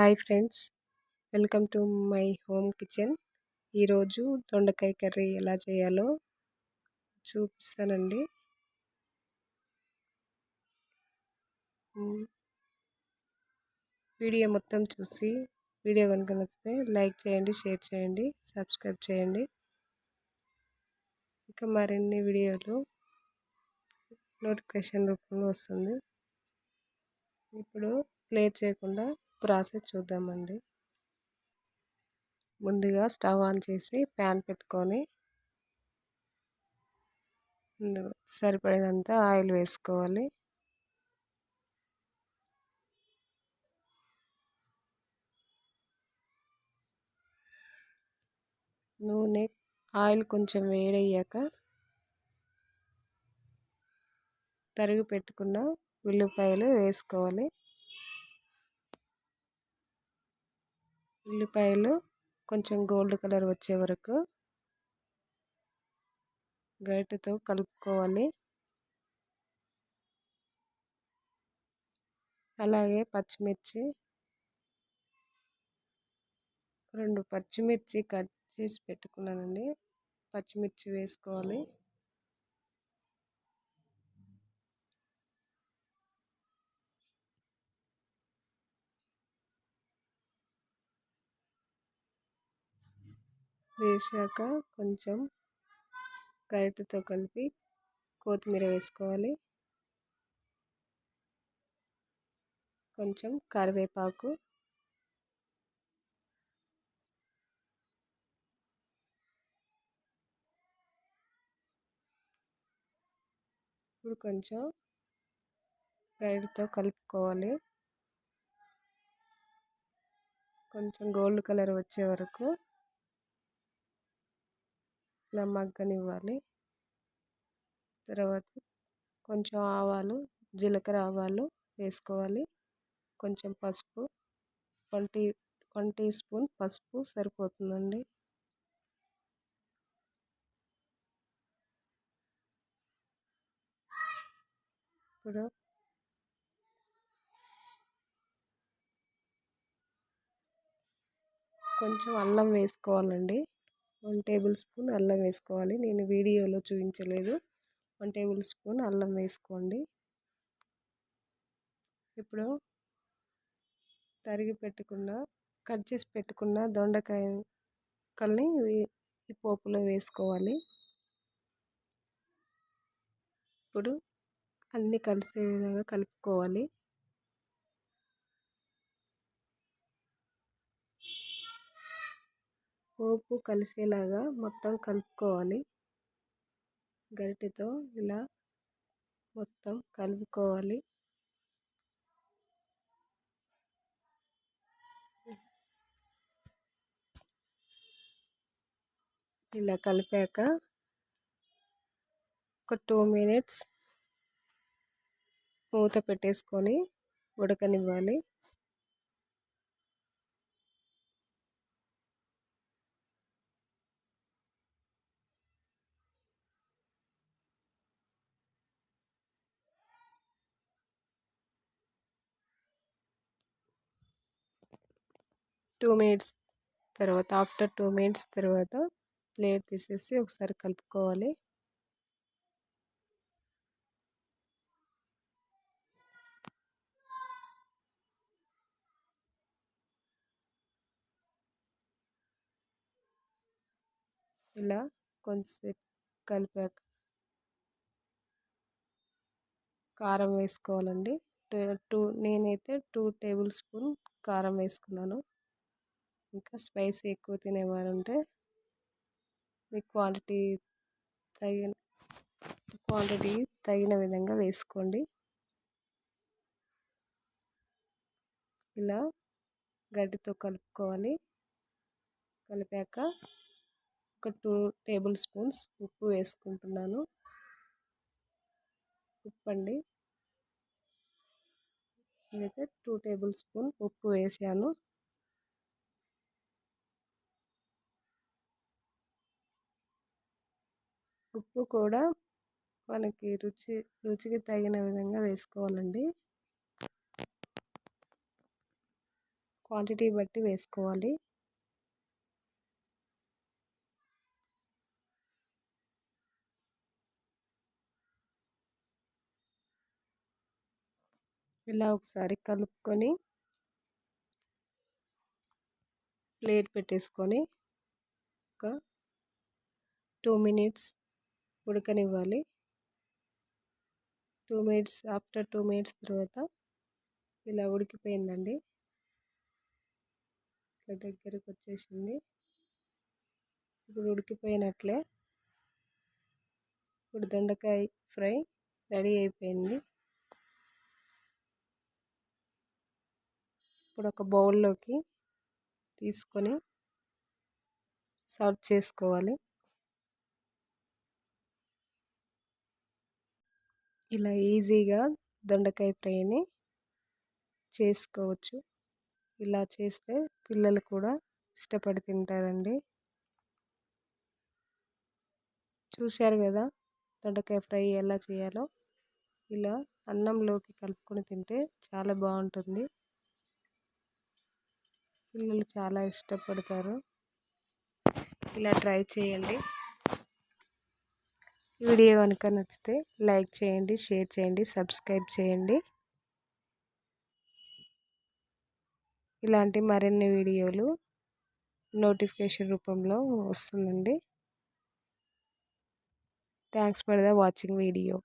Hi friends. Welcome to my home kitchen. ఈరోజు దొండకాయ curry ఎలా చేయాలో చూపిస్తానండి. వీడియో మొత్తం చూసి వీడియో కనుక నచ్చితే లైక్ చేయండి షేర్ చేయండి సబ్స్క్రైబ్ చేయండి. ఇంకా మరిన్ని వీడియోలు నోటిఫికేషన్ రూపంలో వస్తుంది. ఇప్పుడు లేట్ చేయకుండా ప్రాసెస్ చూద్దామండి. ముందుగా స్టవ్ ఆన్ చేసి ప్యాన్ పెట్టుకొని సరిపడినంత ఆయిల్ వేసుకోవాలి. నూనె ఆయిల్ కొంచెం వేడయ్యాక తరిగి పెట్టుకున్న ఉల్లిపాయలు వేసుకోవాలి. ఉల్లిపాయలు కొంచెం గోల్డ్ కలర్ వచ్చే వరకు గరిటెతో కలుపుకోవాలి. అలాగే పచ్చిమిర్చి రెండు పచ్చిమిర్చి కట్ చేసి పెట్టుకున్నానండి. పచ్చిమిర్చి వేసుకోవాలి. వేసాక కొంచెం గరిటెతో కలిపి కొత్తిమీర వేసుకోవాలి. కొంచెం కరివేపాకు. ఇప్పుడు కొంచెం గరిటతో కలుపుకోవాలి. కొంచెం గోల్డ్ కలర్ వచ్చే వరకు ఇలా మగ్గనివ్వాలి తర్వాత కొంచెం ఆవాలు జీలకర్ర ఆవాలు వేసుకోవాలి. కొంచెం పసుపు one tea one teaspoon పసుపు సరిపోతుందండి. ఇప్పుడు కొంచెం అల్లం వేసుకోవాలండి. వన్ టేబుల్ స్పూన్ అల్లం వేసుకోవాలి. నేను వీడియోలో చూపించలేదు. వన్ టేబుల్ స్పూన్ అల్లం వేసుకోండి. ఇప్పుడు తరిగి పెట్టుకున్న కట్ చేసి పెట్టుకున్న దొండకాయ కల్ని ఈ పోపులో వేసుకోవాలి. ఇప్పుడు అన్నీ కలిసే విధంగా కలుపుకోవాలి. పోపు కలిసేలాగా మొత్తం కలుపుకోవాలి. గరిటెతో ఇలా మొత్తం కలుపుకోవాలి. ఇలా కలిపాక ఒక టూ మినిట్స్ మూత పెట్టేసుకొని ఉడకనివ్వాలి. టూ మినిట్స్ తర్వాత ఆఫ్టర్ టూ మినిట్స్ తర్వాత ప్లేట్ తీసేసి ఒకసారి కలుపుకోవాలి. ఇలా కొంచెంసేపు కలిపాక కారం వేసుకోవాలండి. టూ నేనైతే టూ టేబుల్ స్పూన్ కారం వేసుకున్నాను. ఇంకా స్పైసీ ఎక్కువ తినేవారు ఉంటే మీ క్వాంటిటీ తగిన క్వాంటిటీ తగిన విధంగా వేసుకోండి. ఇలా గడ్డితో కలుపుకోవాలి. కలిపాక ఒక టూ టేబుల్ స్పూన్స్ ఉప్పు వేసుకుంటున్నాను. ఉప్పు అండి నేనైతే టూ టేబుల్ స్పూన్ ఉప్పు వేసాను. ఉప్పు కూడా మనకి రుచి రుచికి తగిన విధంగా వేసుకోవాలండి. క్వాంటిటీ బట్టి వేసుకోవాలి. ఇలా ఒకసారి కలుపుకొని ప్లేట్ పెట్టేసుకొని ఒక టూ మినిట్స్ ఉడకనివ్వాలి. Two minutes after two minutes తర్వాత ఇలా ఉడికిపోయిందండి. ఇట్లా దగ్గరకు వచ్చేసింది. ఇప్పుడు ఉడికిపోయినట్లే ఇప్పుడు దొండకాయ ఫ్రై రెడీ అయిపోయింది. ఇప్పుడు ఒక బౌల్లోకి తీసుకొని సర్వ్ చేసుకోవాలి. ఇలా ఈజీగా దొండకాయ ఫ్రైని చేసుకోవచ్చు. ఇలా చేస్తే పిల్లలు కూడా ఇష్టపడి తింటారండి. చూశారు కదా దొండకాయ ఫ్రై ఎలా చేయాలో? ఇలా అన్నంలోకి కలుపుకొని తింటే చాలా బాగుంటుంది. పిల్లలు చాలా ఇష్టపడతారు. ఇలా ట్రై చేయండి. వీడియో కనుక నచ్చితే లైక్ చేయండి షేర్ చేయండి సబ్స్క్రైబ్ చేయండి. ఇలాంటి మరిన్ని వీడియోలు నోటిఫికేషన్ రూపంలో వస్తుందండి. Thanks for the watching video.